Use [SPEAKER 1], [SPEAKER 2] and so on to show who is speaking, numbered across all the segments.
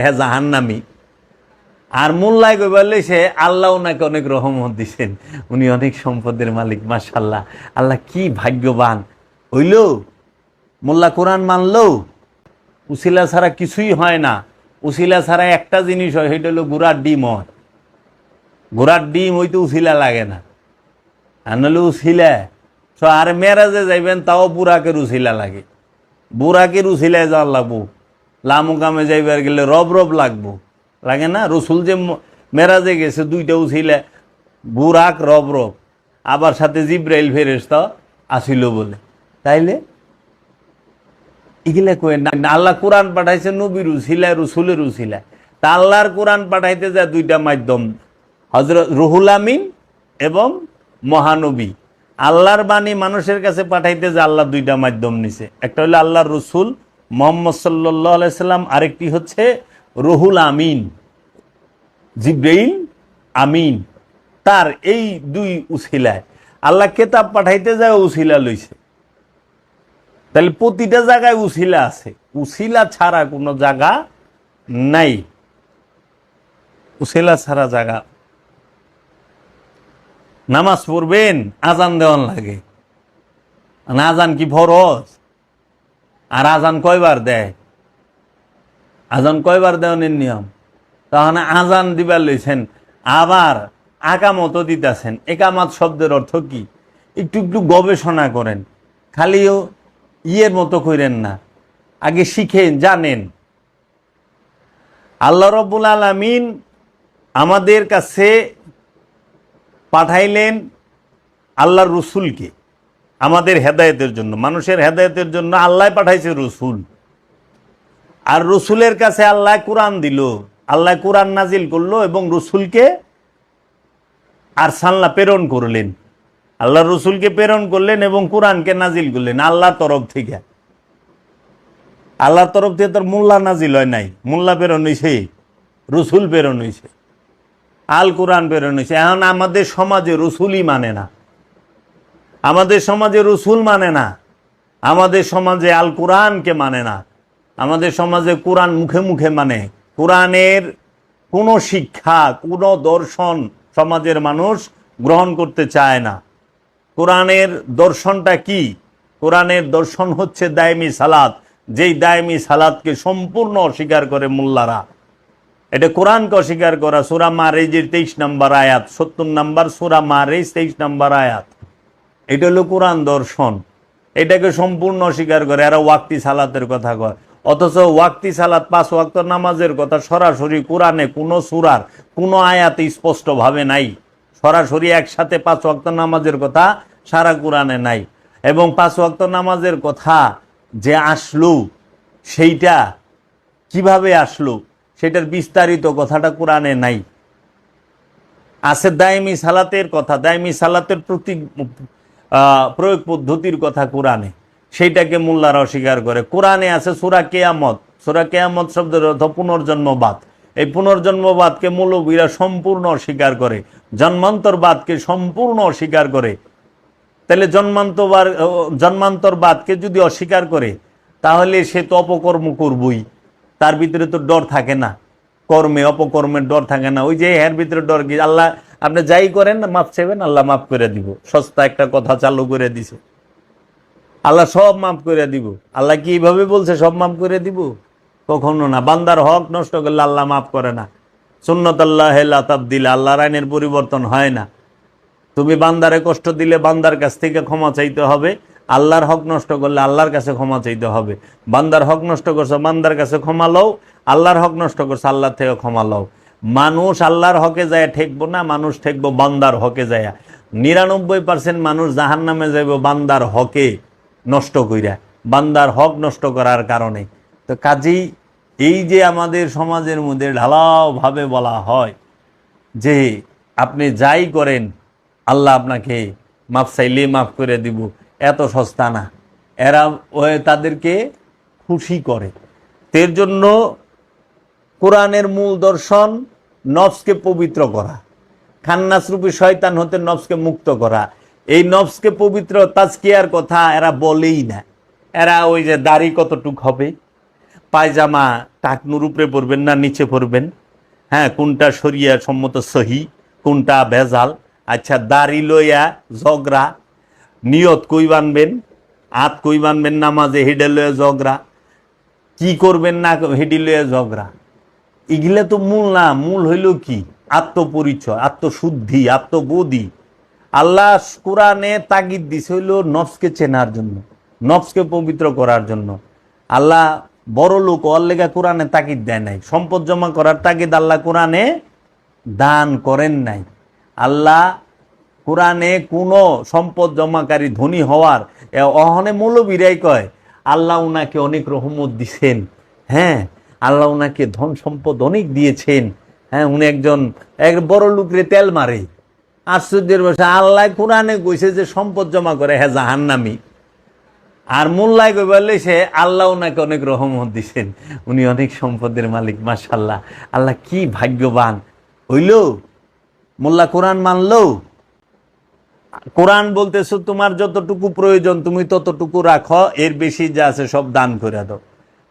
[SPEAKER 1] হ্যাঁ জাহান্নামি। আর মোল্লাই কইবারলে সে আল্লাহ ওনাকে অনেক রহমত দিছেন। উনি অনেক সম্পদের মালিক মাশাল্লাহ আল্লাহ কি ভাগ্যবান। হইল? মোল্লা কোরআন মানলো? উসিলা ছাড়া কিছুই হয় না। উসিলা ছাড়া একটা জিনিস হয়, সেটা হলো গুড়ার ডিম হয়। ঘোড়ার ডিম হইতে উসিলা লাগে না। আর নাহলে উসিলা। সো আর মেরাজে যাইবেন, তাও বুড়াকে উসিলা লাগে। বুড়াকে উসিলায় যাওয়ার লাগবো লামু কামে যাইবার গেলে রব রব লাগবো। লাগে না? রসুল যে মেরাজে গেছে, দুইটা উসিলা বুড়াক রব রব। আবার সাথে জিব্রাইল ফেরেস্তা আসিল বলে। তাইলে? এগুলা কয়ে না আল্লাহ কোরআন পাঠাইছে, নবীর উসিলা রসুলের উসিলা তা আল্লাহর কোরআন পাঠাইতে যায় দুইটা মাধ্যম। হজরত রুহুল আমিন এবং মহানবী। আল্লাহর বাণী মানুষের কাছে পাঠাইতে যে আল্লাহ দুইটা মাধ্যম নিছে। একটা হলো আল্লাহর রসুল মোহাম্মদ সাল্লাহ আলাইসাল্লাম আরেকটি হচ্ছে রহুল আমিন, জিব্রাইল আমিন। তার এই দুই উসিলায় আল্লাহ কেতাব পাঠাইতে যায়, উসিলা লইছে। তাহলে প্রতিটা জায়গায় উসিলা আছে। উসিলা ছাড়া কোনো জায়গা নাই। উসিলা ছাড়া জায়গা। নামাজ পড়বেন, আজান দেওয়ান লাগে। আজান কি ফরজ? আর আজান কয়বার দেয়? আজান কয়বার দেওয়ানের নিয়ম? তাহলে আজান দিবার লইছেন, আবার আকামত দিতেছেন। একামাত শব্দের অর্থ কি? একটু একটু গবেষণা করেন। খালিও ইয়ের মতো করেন না। আগে শিখেন, জানেন। আল্লাহ রব্বুল আলমিন আমাদের কাছে পাঠাইলেন আল্লাহর রসুলকে। আমাদের হেদায়েতের জন্য, মানুষের হেদায়েতের জন্য আল্লাহ পাঠাইছে রসুল। আর রসুলের কাছে আল্লাহ কোরআন দিল, আল্লাহ কোরআন নাজিল করল এবং রসুলকে আর সাল্লা প্রেরণ করলেন। আল্লাহ রসুলকে প্রেরণ করলেন এবং কোরআনকে নাজিল করলেন আল্লাহর তরফ থেকে। আল্লাহর তরফ থেকে তোর মোল্লা নাজিল হয় নাই, মোল্লা প্রেরণ হয়েছে রসুল প্রেরণ হয়েছে আল কোরআন প্রেরণ হয়েছে এখন আমাদের সমাজে রসুলই মানে না। আমাদের সমাজে রসুল মানে না। আমাদের সমাজে আল কোরআনকে মানে না। আমাদের সমাজে কোরআন মুখে মুখে মানে। কোরআনের কোনো শিক্ষা, কোনো দর্শন সমাজের মানুষ গ্রহণ করতে চায় না। কোরআনের দর্শনটা কি? কোরআনের দর্শন হচ্ছে দায়মি সালাত। যেই দায়মি সালাদকে সম্পূর্ণ অস্বীকার করে মোল্লারা। এটা কোরআনকে অস্বীকার করা সুরা মারেজের তেইশ নম্বর আয়াত, সত্তর নম্বর সুরা মারেজ তেইশ নম্বর আয়াত। এটা হলো কোরআন দর্শন। এটাকে সম্পূর্ণ অস্বীকার করে, এরা ওয়াক্তি সালাতের কথা কয়। অথচ ওয়াক্তি সালাত পাঁচ ওয়াক্ত নামাজের কথা সরাসরি কোরআনে কোনো সুরার, কোনো আয়াতে স্পষ্টভাবে নাই। সরাসরি একসাথে পাঁচ ওয়াক্ত নামাজের কথা সারা কোরআনে নাই। এবং পাঁচ ওয়াক্ত নামাজের কথা যে আসলো, সেইটা কীভাবে আসলো, সেটার বিস্তারিত কথাটা কোরআনে নাই। আছে দায়মি সালাতের কথা, দায়মি সালাতের প্রতি প্রয়োগ পদ্ধতির কথা কোরআনে। সেইটাকে মোল্লারা অস্বীকার করে। কোরআনে আছে সুরা কেয়ামত। সুরা কেয়ামত শব্দের অর্থ পুনর্জন্মবাদ। এই পুনর্জন্মবাদকে মৌলবীরা সম্পূর্ণ অস্বীকার করে। জন্মান্তরবাদকে সম্পূর্ণ অস্বীকার করে। তাহলে জন্মান্তবার জন্মান্তরবাদকে যদি অস্বীকার করে, তাহলে সে তো অপকর্ম করবই। তার ভিতরে তো ডর থাকে না। কর্মে, অপকর্মের ডর থাকে না। ওই যে এর ভিতরে ডর কি? আল্লাহ আপনি যাই করেন, মাপ চাইবেন, আল্লাহ মাফ করে দিব। সস্তা একটা কথা চালু করে দিছে। আল্লাহ সব মাফ করে দিব। আল্লাহ কি এইভাবে বলছে, সব মাফ করে দিব? কখনো না। বান্দার হক নষ্ট করলে আল্লাহ মাফ করে না। সুন্নত আল্লাহ তাবদিল, আল্লাহর আইনের পরিবর্তন হয় না। তুমি বান্দারে কষ্ট দিলে বান্দার কাছ থেকে ক্ষমা চাইতে হবে। আল্লাহর হক নষ্ট করলে আল্লাহর কাছে ক্ষমা চাইতে হবে। বান্দার হক নষ্ট করছ, বান্দার কাছে ক্ষমা লও। আল্লাহর হক নষ্ট করছ, আল্লাহর থেকে ক্ষমা লও। মানুষ আল্লাহর হকে যায়, ঠেকবো না, মানুষ ঠেকবো বান্দার হকে যায়। নিরানব্বই পার্সেন্ট মানুষ জাহান নামে যাইব বান্দার হকে নষ্ট কইরা, বান্দার হক নষ্ট করার কারণে। তো কাজেই এই যে আমাদের সমাজের মধ্যে ঢালাওভাবে বলা হয় যে আপনি যাই করেন, আল্লাহ আপনাকে মাফ চাইলে মাফ করে দিব, এত সস্তা না। এরা তাদেরকে খুশি করে। এর জন্য কোরআনের মূল দর্শন নফসকে পবিত্র করা। খান্নাসরূপী শয়তান হতে নফসকে মুক্ত করা। এই নফসকে পবিত্র তাজকিয়ার কথা এরা বলেই না। এরা ওই যে দাড়ি কতটুক হবে? পায়জামা টাকনুর উপরে পরবেন না, নিচে পরবেন? হ্যাঁ কোনটা সরিয়া সম্মত সহি, কোনটা ভেজাল? আচ্ছা দাড়ি লইয়া ঝগড়া, নিয়ত কই বানবেন? আত কই বানবেন নামাজে হেডে লইয়া ঝগড়া? কি করবেন না হেডি লইয়া ঝগড়া? এগুলা তো মূল না, মূল হইল কি? আত্মপরিচয়, আত্মশুদ্ধি, আত্মবোধি। আল্লাহ কোরআনে তাগিদ দিস হইল নফসকে চেনার জন্য, নফসকে পবিত্র করার জন্য। আল্লাহ বড় লোক অল্লেগা কোরআনে তাগিদ দেয় নাই। সম্পদ জমা করার তাগিদ আল্লাহ কোরআনে দান করেন নাই। আল্লাহ কোরআনে কোনো সম্পদ জমাকারী ধনী হওয়ার অহনে মৌলবীরাই কয়, আল্লাহ উনাকে অনেক রহমত দিছেন। হ্যাঁ আল্লাহ ওনাকে ধন সম্পদ অনেক দিয়েছেন। হ্যাঁ উনি একজন, এক বড় লোকরে তেল মারে। আশ্চর্যের বসে আল্লাহ কোরআনে কইছে যে সম্পদ জমা করে হ্যাঁ জাহান্নামি। আর মোল্লায় কই বললে সে, আল্লাহ ওনাকে অনেক রহমত দিছেন। উনি অনেক সম্পদের মালিক মাশাল্লাহ আল্লাহ কি ভাগ্যবান। হইল? মোল্লা কোরআন মানলো? কোরআন বলতেছো, তোমার যতটুকু প্রয়োজন, তুমি ততটুকু রাখো, এর বেশি যা আছে সব দান করে দাও।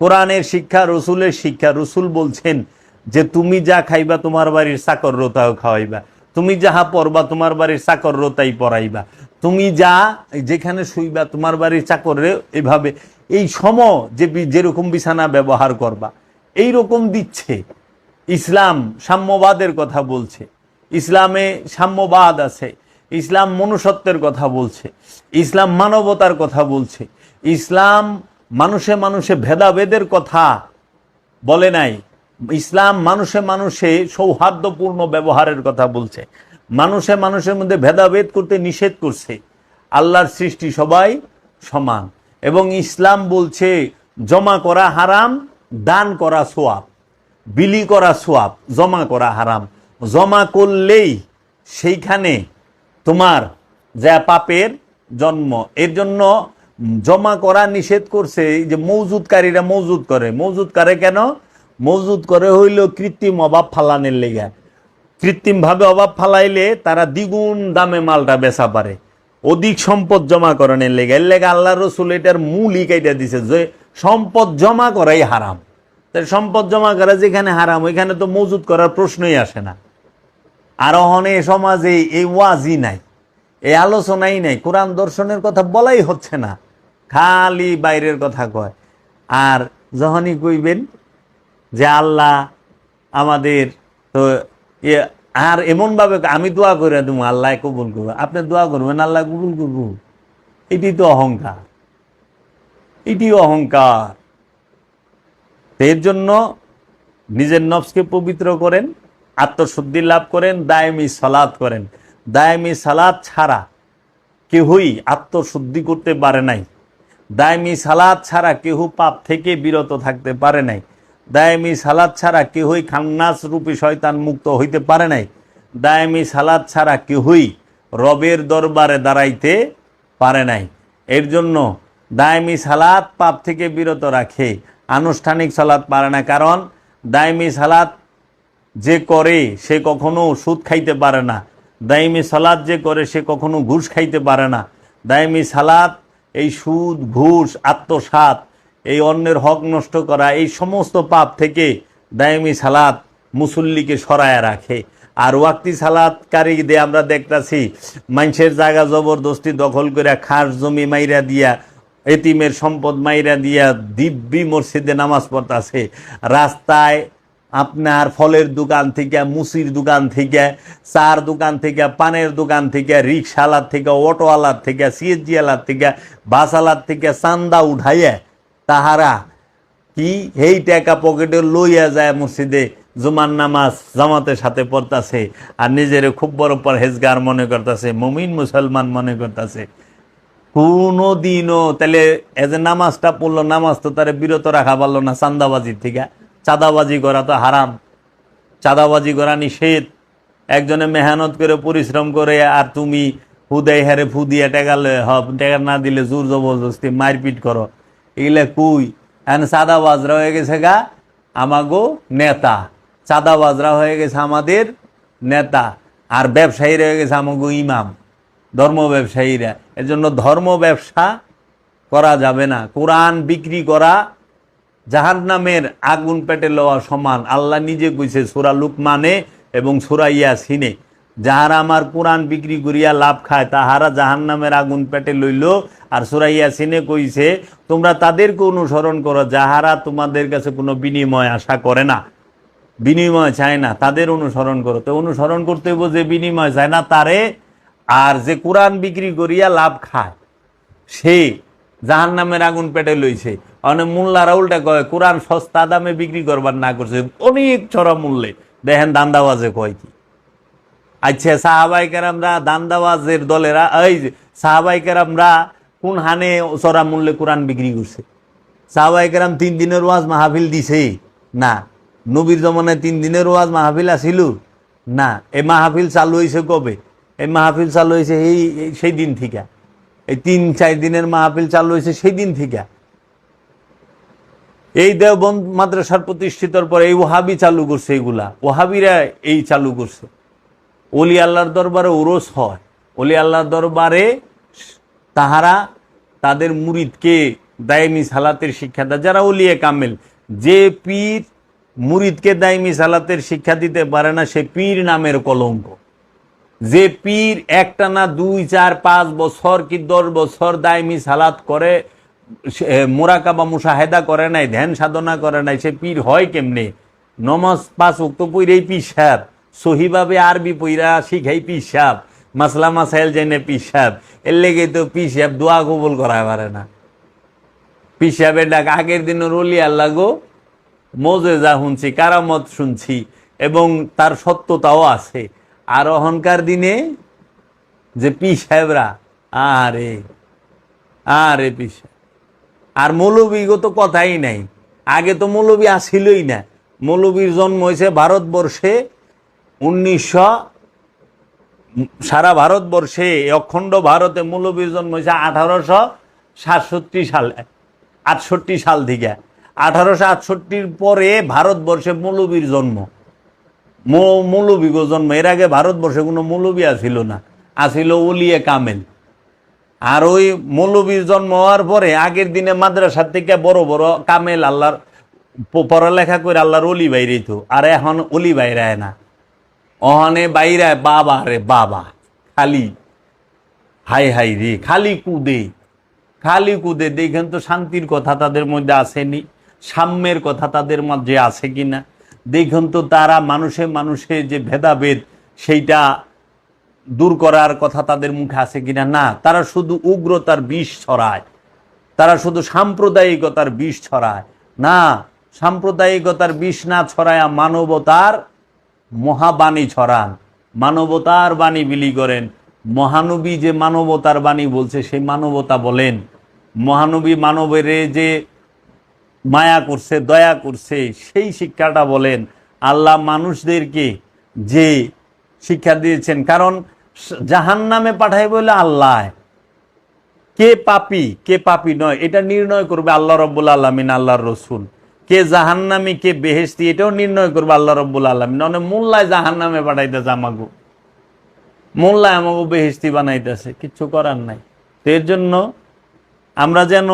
[SPEAKER 1] কোরআনের শিক্ষা, রসুলের শিক্ষা। রসুল বলছেন যে, তুমি যা খাইবা, তোমার বাড়ির চাকর রোতাও খাওয়াইবা। তুমি যাহা পরবা, তোমার বাড়ির চাকর রোতাই পরাইবা। তুমি যা যেখানে শুইবা, তোমার বাড়ির চাকরে এভাবে। এই সম যে যেরকম বিছানা ব্যবহার করবা এই রকম দিচ্ছে। ইসলাম সাম্যবাদের কথা বলছে। ইসলামে সাম্যবাদ আছে। ইসলাম মনুষ্যত্বের কথা বলছে। ইসলাম মানবতার কথা বলছে। ইসলাম মানুষে মানুষে ভেদাভেদের কথা বলে নাই। ইসলাম মানুষে মানুষে সৌহার্দ্যপূর্ণ ব্যবহারের কথা বলছে। মানুষে মানুষের মধ্যে ভেদাভেদ করতে নিষেধ করছে। আল্লাহর সৃষ্টি সবাই সমান এবং ইসলাম বলছে, জমা করা হারাম, দান করা সোয়াব, বিলি করা সোয়াব, জমা করা হারাম। জমা করলেই সেইখানে তোমার যা পাপের জন্ম। এর জন্য জমা করা নিষেধ করছে, এই যে মৌজুদকারীরা মৌজুদ করে। মৌজুদ করে কেন? মৌজুদ করে হইল কৃত্রিম অভাব ফালানের লেগে। কৃত্রিমভাবে অভাব ফালাইলে তারা দ্বিগুণ দামে মালটা বেচা পারে। অধিক সম্পদ জমা করানোর লেগে। এর লেগে আল্লাহ রসুল এটার মূলই কাইটা দিছে যে সম্পদ জমা করাই হারাম। তাই সম্পদ জমা করা যেখানে হারাম, ওইখানে তো মজুদ করার প্রশ্নই আসে না। আর অহনে সমাজে এই ওয়াজই নাই, এই আলোচনাই নাই। কোরআন দর্শনের কথা বলাই হচ্ছে না। খালি বাইরের কথা কয়। আর যখনই কইবেন যে আল্লাহ আমাদের তো আর এমনভাবে আমি দোয়া করে দেবো আল্লাহ কবুল করব আপনি দোয়া করবেন, আল্লাহ কবুল করব। এটি তো অহংকার। এটি অহংকার। এর জন্য নিজের নফসকে পবিত্র করেন, আত্মশুদ্ধি লাভ করেন, দায়মি সালাদ করেন। দায়মি সালাদ ছাড়া কেহই আত্মশুদ্ধি করতে পারে নাই। দায়মি সালাদ ছাড়া কেহ পাপ থেকে বিরত থাকতে পারে নাই। দায়মি সালাদ ছাড়া কেহই খান্নাস রূপী শয়তান মুক্ত হইতে পারে নাই। দায়মি সালাদ ছাড়া কেহই রবের দরবারে দাঁড়াইতে পারে নাই। এর জন্য দায়মি সালাদ পাপ থেকে বিরত রাখে, আনুষ্ঠানিক সালাদ পারে না। কারণ দায়মি সালাদ যে করে সে কখনো সুদ খাইতে পারে না। দাইমি সালাদ যে করে সে কখনো ঘুষ খাইতে পারে না। দাইমি সালাদ এই সুদ, ঘুষ আত্মসাত এই অন্যের হক নষ্ট করা, এই সমস্ত পাপ থেকে দাইমি সালাদ মুসল্লিকে সরায় রাখে। আর ওয়াক্তি সালাদকারী দিয়ে আমরা দেখতাছি, মানুষের জায়গা জবরদস্তি দখল করে খাস জমি মাইরা দিয়া, এতিমের সম্পদ মাইরা দিয়া দিব্যি মসজিদে নামাজ পড়তাছে। রাস্তায় আপনার ফলের দোকান থেকে, মুসির দোকান থেকে, চার দোকান থেকে, পানের দোকান থেকে রিক্সাওয়ালার থেকে, অটোওয়ালার থেকে সিএসজি আলার থেকে, বাসওয়ালার থেকে চান্দা উঠাইয়া তাহারা কি এই টাকা পকেটে লইয়া যায় মসজিদে, জুমার নামাজ জামাতের সাথে পড়তাছে আর নিজের খুব বড় পরহেজগার মনে করতেছে, মমিন মুসলমান মনে করতেছে। কোনো দিনও তাহলে এ নামাজটা পড়ল, নামাজ তো তারে বিরত রাখা পারল না চান্দাবাজির থেকে। চাঁদাবাজি করা তো হারাম। চাঁদাবাজি করা নিষেধ। একজনে মেহনত করে, পরিশ্রম করে, আর তুমি হুদাই হারে ফু দিয়ে টেকা লয়ে হব টেকা না দিলে জোর জবরদস্তি, মারপিট করো। এগুলা কুই? এখন চাঁদাবাজরা হয়ে গেছে গা, আমাগো নেতা। চাঁদাবাজরা হয়ে গেছে আমাদের নেতা। আর ব্যবসায়ীরা হয়ে গেছে আমাগো ইমাম। ধর্ম ব্যবসায়ীরা। এর জন্য ধর্ম ব্যবসা করা যাবে না। কোরআন বিক্রি করা জাহান নামের আগুন পেটে লওয়া সমান। আল্লাহ নিজে কইছে, সুরা লুকমানে এবং সুরা ইয়াসিনে, যাহারা আমার কোরআন বিক্রি করিয়া লাভ খায়, তাহারা জাহান নামের আগুন পেটে লইল। আর সুরা ইয়াসিনে কইছে, তোমরা তাদেরকে অনুসরণ করো, যাহারা তোমাদের কাছে কোনো বিনিময় আশা করে না। বিনিময় চায় না, তাদের অনুসরণ করো। তো অনুসরণ করতে হইব যে বিনিময় চায় না, তারে আর যে কোরআন বিক্রি করিয়া লাভ খায়, সে জাহান নামের আগুন পেটে লইছে। অনেক মোল্লারা উল্টা কয়, কোরআন সস্তা দামে বিক্রি করবার না করছে। অনেক চড়া মূল্যে। দেখেন দান্দাবাজে কয় কি? আচ্ছা সাহাবাই কেরামরা দান্দাবাজের দলেরা, এই সাহাবাই কেরামরা কোন হানে চড়া মূল্যে কোরআন বিক্রি করছে? সাহাবাই কেরাম তিন দিনের ওয়াজ মাহফিল দিছে? না। নবীর জমানায় তিন দিনের ওয়াজ মাহফিল আসিল না। এই মাহফিল চালু হয়েছে কবে? এই মাহফিল চালু হয়েছে এই সেই দিন থেকে। এই তিন, চার দিনের মাহফিল চালু হয়েছে সেই দিন থেকে। এই দেওবন্দ মাদ্রাসার প্রতিষ্ঠিতর পর এই ওহাবি চালু করছে এইগুলা। ওহাবিরা এই চালু করছে। অলি আল্লাহর দরবারে ওরস হয়। অলি আল্লাহর দরবারে তাহারা তাদের মুরিদকে দায়মি সালাতের শিক্ষা দেয়। যারা অলিয়ে কামেল, যে পীর মুরিদকে দায়মি সালাতের শিক্ষা দিতে পারে না, সে পীর নামের কলঙ্ক। যে পীর একটা না দুই, চার, পাঁচ বছর কি দশ বছর দায়মি সালাত করে সে- মোরাকাবা মুশাহেদা করে নাই, ধ্যান সাধনা করে নাই, সে পীর হয় কেমনে? নমাজ পাঁচ উক্ত পইরেই পিসাব সহিভাবে আরবি পইরা শিখাই পিসাব মাসলা মাসাইল জেনে পিসাব এর লেগে তো পিসাব দোয়া কবুল করা পারে না। পিসাবের ডাক, আগের দিনের অলি আল্লাহ গো মোজেজা শুনছি, কারামত শুনছি, এবং তার সত্যতাও আছে। আর অহংকার দিনে যে পি সাহেবরা, আরে আরে পি সাহেব। আর মৌলবীগত কথাই নাই। আগে তো মৌলবী আসিলই না। মৌলবীর জন্ম হয়েছে ভারতবর্ষে উনিশশো সারা ভারতবর্ষে অখণ্ড ভারতে মৌলবীর জন্ম হয়েছে আঠারোশো সাতষট্টি সালে, আটষট্টি সাল থেকে। আঠারোশো আটষট্টির পরে ভারতবর্ষে মৌলবীর জন্ম। মৌলবীগো জন্ম। এর আগে ভারতবর্ষে কোনো মৌলবী আসিল না। আসিল ওলিয়ে কামেল। আর ওই মৌলবীর জন্ম হওয়ার পরে, আগের দিনে মাদ্রাসার থেকে বড় বড় কামেল আল্লাহর পড়ালেখা করে আল্লাহর অলি বাইরেই তো আর এখন অলি বাইরায় না। অহনে বাইরায় বাবা রে বাবা, খালি। হাই হাই রে, খালি কুদে। খালি কুদে, দেখেন তো শান্তির কথা তাদের মধ্যে আসেনি। সাম্যের কথা তাদের মধ্যে আছে কিনা। দেখুন তো তারা মানুষে মানুষে যে ভেদাভেদ, সেইটা দূর করার কথা তাদের মুখে আছে কিনা? না, তারা শুধু উগ্রতার বিষ ছড়ায়। তারা শুধু সাম্প্রদায়িকতার বিষ ছড়ায়। না, সাম্প্রদায়িকতার বিষ না ছড়ায় মানবতার মহাবাণী ছড়ান। মানবতার বাণী বিলি করেন। মহানবী যে মানবতার বাণী বলছে, সেই মানবতা বলেন। মহানবী মানবের যে মায়া করছে, দয়া করছে, সেই শিক্ষাটা বলেন। আল্লাহ মানুষদেরকে যে শিক্ষা দিয়েছেন, কারণ জাহান নামে পাঠাই বলে আল্লাহ। কে পাপি? কে পাপি নয়। এটা নির্ণয় করবে আল্লাহ রব্বুল আলমিন, আল্লাহর রসুল। কে জাহান্নামি, কে বেহেস্তি এটাও নির্ণয় করবে আল্লাহ রব্বুল আলমিন। অনেক মোল্লায় জাহান্নামে পাঠাইতেছে আমাগো। মোল্লায় আমাগো বেহেস্তি বানাইতেছে। কিচ্ছু করার নাই। তো এর জন্য আমরা যেন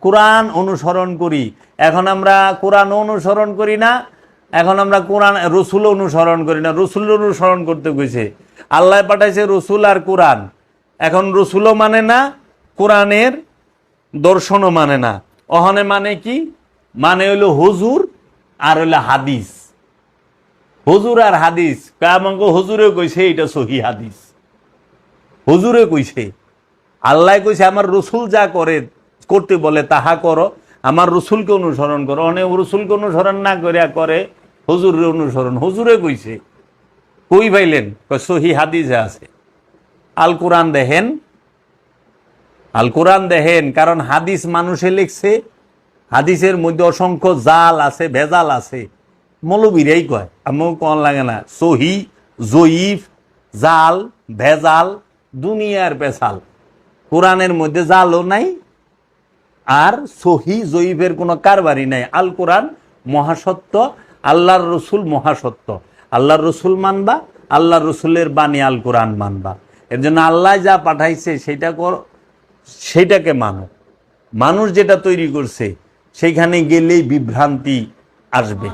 [SPEAKER 1] কোরআন অনুসরণ করি। এখন আমরা কোরআন অনুসরণ করি না এখন আমরা কোরআন রসুল অনুসরণ করি না। রসুল অনুসরণ করতে কইছে। আল্লাহ পাঠাইছে রসুল আর কোরআন। এখন রসুলও মানে না, কোরআনের দর্শনও মানে না। অহনে মানে কি? মানে হইল হুজুর আর হইল হাদিস। হুজুর আর হাদিস। আমাকে হুজুরে কইছে এটা সহি হাদিস। হুজুরে কইছে। আল্লাহ কইছে, আমার রসুল যা করে, করতে বলে তাহা করো। আমার রসুলকে অনুসরণ করো। অনেক রসুলকে অনুসরণ না করিয়া করে হুজুরের অনুসরণ, হুজুরে কইছে, কই পাইলেন? সহি হাদিসে আছে। আল কোরআন দেখেন? আল কোরআন দেখেন, কারণ হাদিস মানুষে লিখছে, হাদিসের মধ্যে অসংখ্য জাল আছে, ভেজাল আছে। মৌলবীরাই কয় আমার কন লাগে না, সহি, জয়ীফ, জাল, ভেজাল, দুনিয়ার পেশাল। কোরআনের মধ্যে জালও নাই, আর সহি, জয়ীফের কোনো কারবারই নাই। আল কোরআন মহাসত্য আল্লাহর রসুল মহাসত্য। আল্লাহর রসুল মানবা, আল্লাহর রসুলের বাণী আল কোরআন মানবা। এর জন্য আল্লাহ যা পাঠাইছে সেটা কর সেইটাকে মানো। মানুষ যেটা তৈরি করছে সেইখানে গেলেই বিভ্রান্তি আসবে।